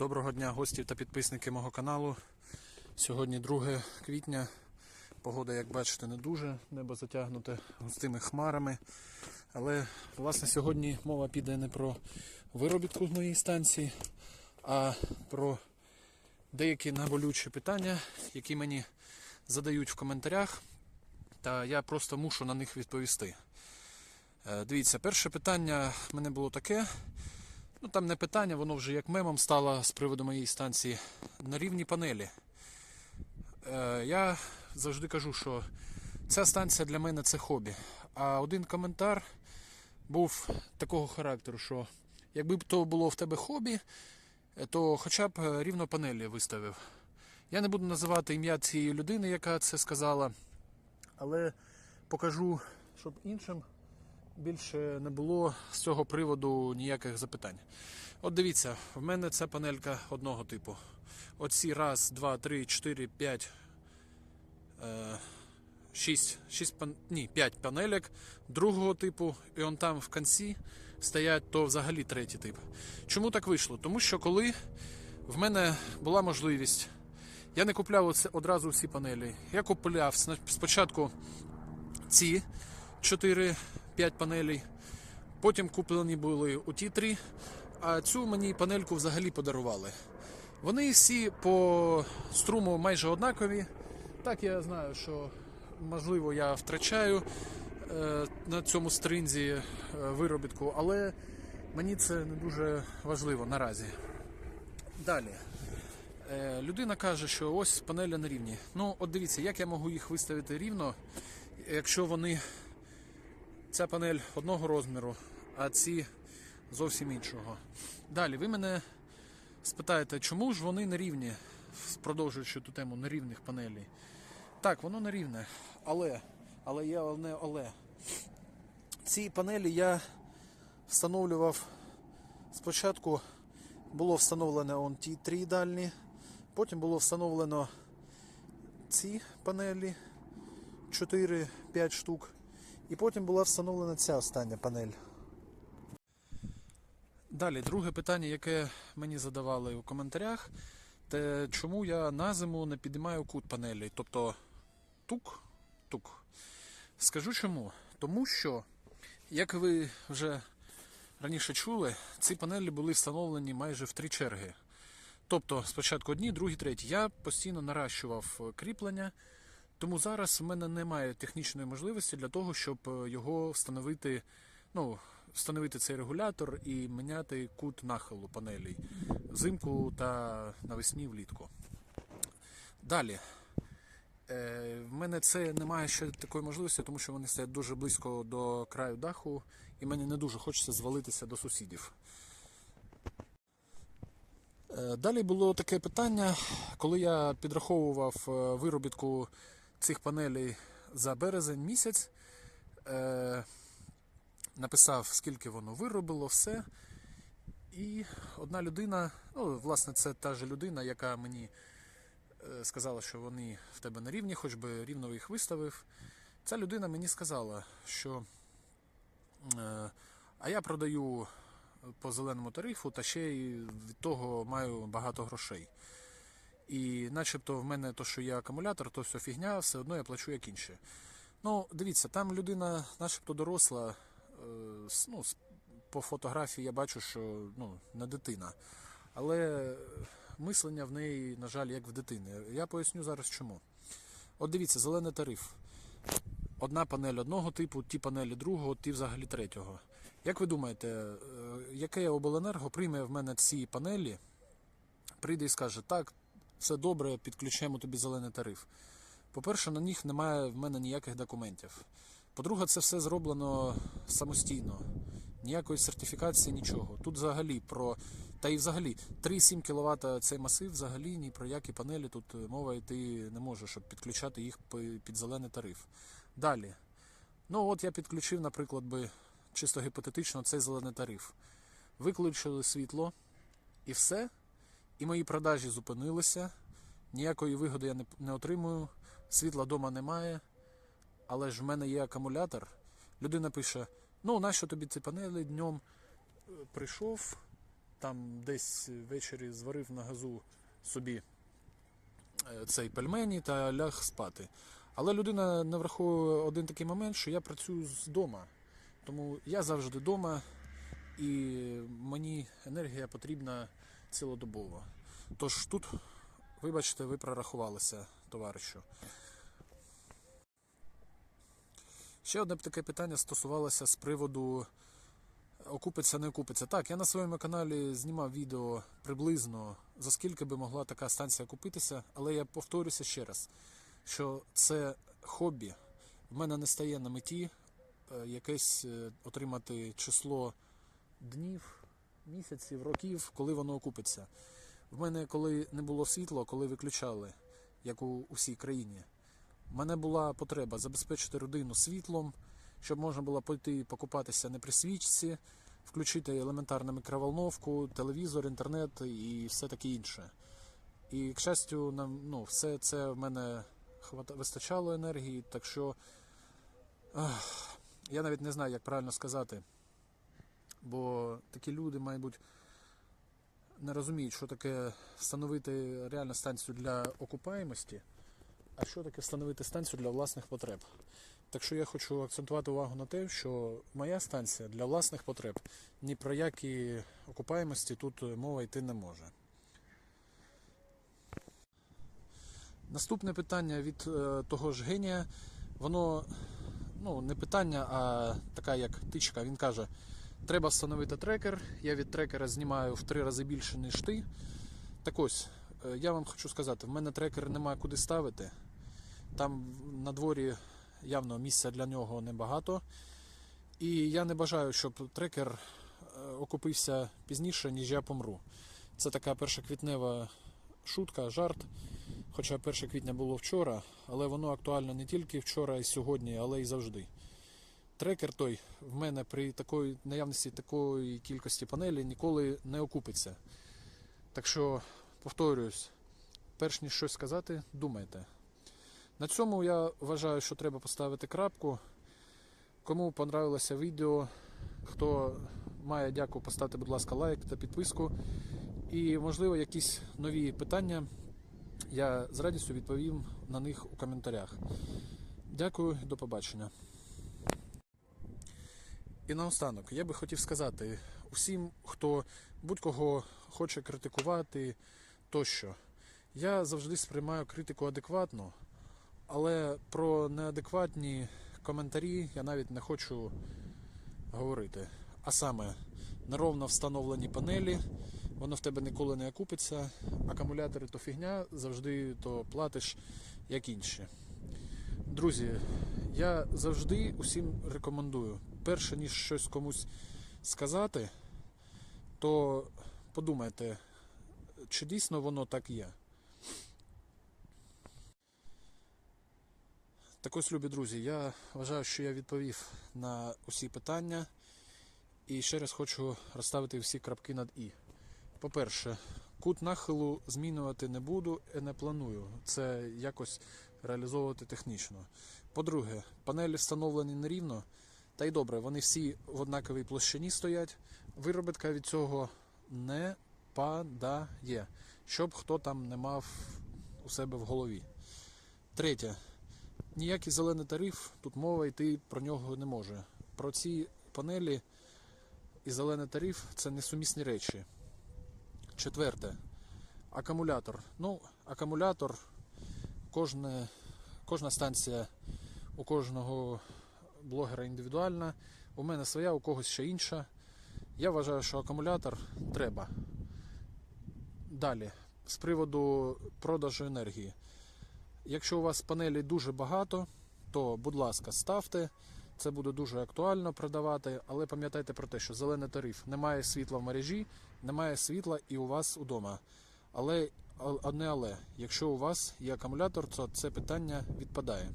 Доброго дня гості та підписники мого каналу. Сьогодні 2 квітня. Погода, як бачите, не дуже, небо затягнуте густими хмарами. Але власне сьогодні мова піде не про виробітку з моєї станції, а про деякі наболючі питання, які мені задають в коментарях. Та я просто мушу на них відповісти. Е, Дивіться, перше питання в мене було таке. Ну там не питання, воно вже як мемом стало з приводу моєї станції. На рівні панелі. Е, я завжди кажу, що ця станція для мене це хобі. А один коментар був такого характеру, що якби б то було в тебе хобі, е, то хоча б е, рівно панелі виставив. Я не буду називати ім'я цієї людини, яка це сказала, але покажу, щоб іншим більше не було з цього приводу ніяких запитань. От дивіться, в мене це панелька одного типу. Оці раз, два, три, чотири, п'ять, е, шість, шість пан... ні, п'ять панелек другого типу, і он там в кінці стоять то взагалі третій тип. Чому так вийшло? Тому що коли в мене була можливість, я не купляв одразу всі панелі. Я купляв спочатку ці 4-5 панелей. Потім куплені були у ті три, а цю мені панельку взагалі подарували. Вони всі по струму майже однакові. Так я знаю, що можливо я втрачаю е, на цьому стринзі е, виробітку, але мені це не дуже важливо наразі. Далі. Е, людина каже, що ось панелі на рівні. Ну, от дивіться, як я можу їх виставити рівно, якщо вони ця панель одного розміру, а ці зовсім іншого. Далі, ви мене спитаєте, чому ж вони не рівні, продовжуючи ту тему нерівних панелей. Так, воно не рівне, але, але є одне але. Ці панелі я встановлював спочатку було встановлено он ті три дальні, потім було встановлено ці панелі 4-5 штук. І потім була встановлена ця остання панель. Далі, друге питання, яке мені задавали у коментарях, те чому я на зиму не підіймаю кут панелі, тобто тук, тук. Скажу чому. Тому що, як ви вже раніше чули, ці панелі були встановлені майже в три черги. Тобто спочатку одні, другі, треті. Я постійно наращував кріплення, тому зараз в мене немає технічної можливості для того, щоб е, його встановити, ну, встановити цей регулятор і міняти кут нахилу панелей взимку та навесні влітку. Далі. Е, в мене це немає ще такої можливості, тому що вони стоять дуже близько до краю даху, і мені не дуже хочеться звалитися до сусідів. Е, Далі було таке питання, коли я підраховував виробітку цих панелей за березень місяць, е, написав, скільки воно виробило, все. І одна людина, ну, власне, це та ж людина, яка мені е, сказала, що вони в тебе на рівні, хоч би рівно їх виставив. Ця людина мені сказала, що е, а я продаю по зеленому тарифу та ще й від того маю багато грошей. І начебто в мене то, що є акумулятор, то все фігня, все одно я плачу як інші. Ну, дивіться, там людина начебто доросла. е, Ну, по фотографії я бачу, що ну, не дитина. Але мислення в неї, на жаль, як в дитини. Я поясню зараз чому. От дивіться, зелений тариф. Одна панель одного типу, ті панелі другого, ті взагалі третього. Як ви думаєте, е, яке обленерго прийме в мене ці панелі, прийде і скаже, так, все добре, підключаємо тобі зелений тариф. По-перше, на них немає в мене ніяких документів. По-друге, це все зроблено самостійно. Ніякої сертифікації, нічого. Тут взагалі про. Та і взагалі 3,7 кВт цей масив, взагалі ні про які панелі тут е, мова йти не може, щоб підключати їх під зелений тариф. Далі. Ну от я підключив, наприклад, би чисто гіпотетично цей зелений тариф. Виключили світло і все. І мої продажі зупинилися. Ніякої вигоди я не, не отримую. Світла вдома немає. Але ж в мене є акумулятор. Людина пише: ну, нащо тобі ці панелі днем Е, прийшов, там десь ввечері зварив на газу собі е, цей пельмені та ляг спати. Але людина не враховує один такий момент, що я працюю з дома. Тому я завжди вдома, і мені енергія потрібна цілодобово. Тож тут, вибачте, ви прорахувалися, товаришу. Ще одне таке питання стосувалося з приводу окупиться, не окупиться. Так, я на своєму каналі знімав відео приблизно за скільки би могла така станція купитися, але я повторюся ще раз, що це хобі. В мене не стає на меті е, якесь е, отримати число днів, місяців, років, коли воно окупиться. В мене, коли не було світла, коли виключали, як у всій країні, в мене була потреба забезпечити родину світлом, щоб можна було пойти покупатися не при свічці, включити елементарну мікроволновку, телевізор, інтернет і все таке інше. І, к щастю, нам ну, все це в мене вистачало енергії, так що ах, я навіть не знаю, як правильно сказати. Бо такі люди, мабуть, не розуміють, що таке встановити реальну станцію для окупаємості, а що таке встановити станцію для власних потреб. Так що я хочу акцентувати увагу на те, що моя станція для власних потреб ні про які окупаємості тут мова йти не може. Наступне питання від е, того ж генія, воно ну, не питання, а така як тичка. Він каже: треба встановити трекер. Я від трекера знімаю в три рази більше, ніж ти. Так ось, е, я вам хочу сказати, в мене трекер немає куди ставити. Там на дворі явно місця для нього небагато. І я не бажаю, щоб трекер е, окупився пізніше, ніж я помру. Це така першоквітнева шутка, жарт. Хоча 1 квітня було вчора, але воно актуально не тільки вчора і сьогодні, але й завжди. Трекер той в мене при такої наявності такої кількості панелей ніколи не окупиться. Так що, повторююсь, перш ніж щось сказати, думайте. На цьому я вважаю, що треба поставити крапку. Кому понравилося відео, хто має дяку, поставте, будь ласка, лайк та підписку. І, можливо, якісь нові питання. Я з радістю відповім на них у коментарях. Дякую, до побачення. І наостанок, я би хотів сказати усім, хто будь-кого хоче критикувати тощо. Я завжди сприймаю критику адекватно, але про неадекватні коментарі я навіть не хочу говорити. А саме, неровно встановлені панелі, воно в тебе ніколи не окупиться. Акумулятори то фігня, завжди то платиш, як інші. Друзі, я завжди усім рекомендую. Перше ніж щось комусь сказати, то подумайте, чи дійсно воно так є. Так ось, любі друзі, я вважаю, що я відповів на усі питання. І ще раз хочу розставити всі крапки над І. По-перше, кут нахилу змінювати не буду і не планую. Це якось реалізовувати технічно. По-друге, панелі встановлені нерівно. Та й добре, вони всі в однаковій площині стоять. Виробітка від цього не падає, щоб хто там не мав у себе в голові. Третє. Ніякий зелений тариф, тут мова йти про нього не може. Про ці панелі і зелений тариф це несумісні речі. Четверте. Акумулятор. Ну, акумулятор, кожне, кожна станція у кожного блогера індивідуальна. У мене своя, у когось ще інша. Я вважаю, що акумулятор треба. Далі, з приводу продажу енергії. Якщо у вас панелей дуже багато, то, будь ласка, ставте. Це буде дуже актуально продавати, але пам'ятайте про те, що зелений тариф немає світла в мережі, немає світла і у вас удома. Але одне але, якщо у вас є акумулятор, то це питання відпадає.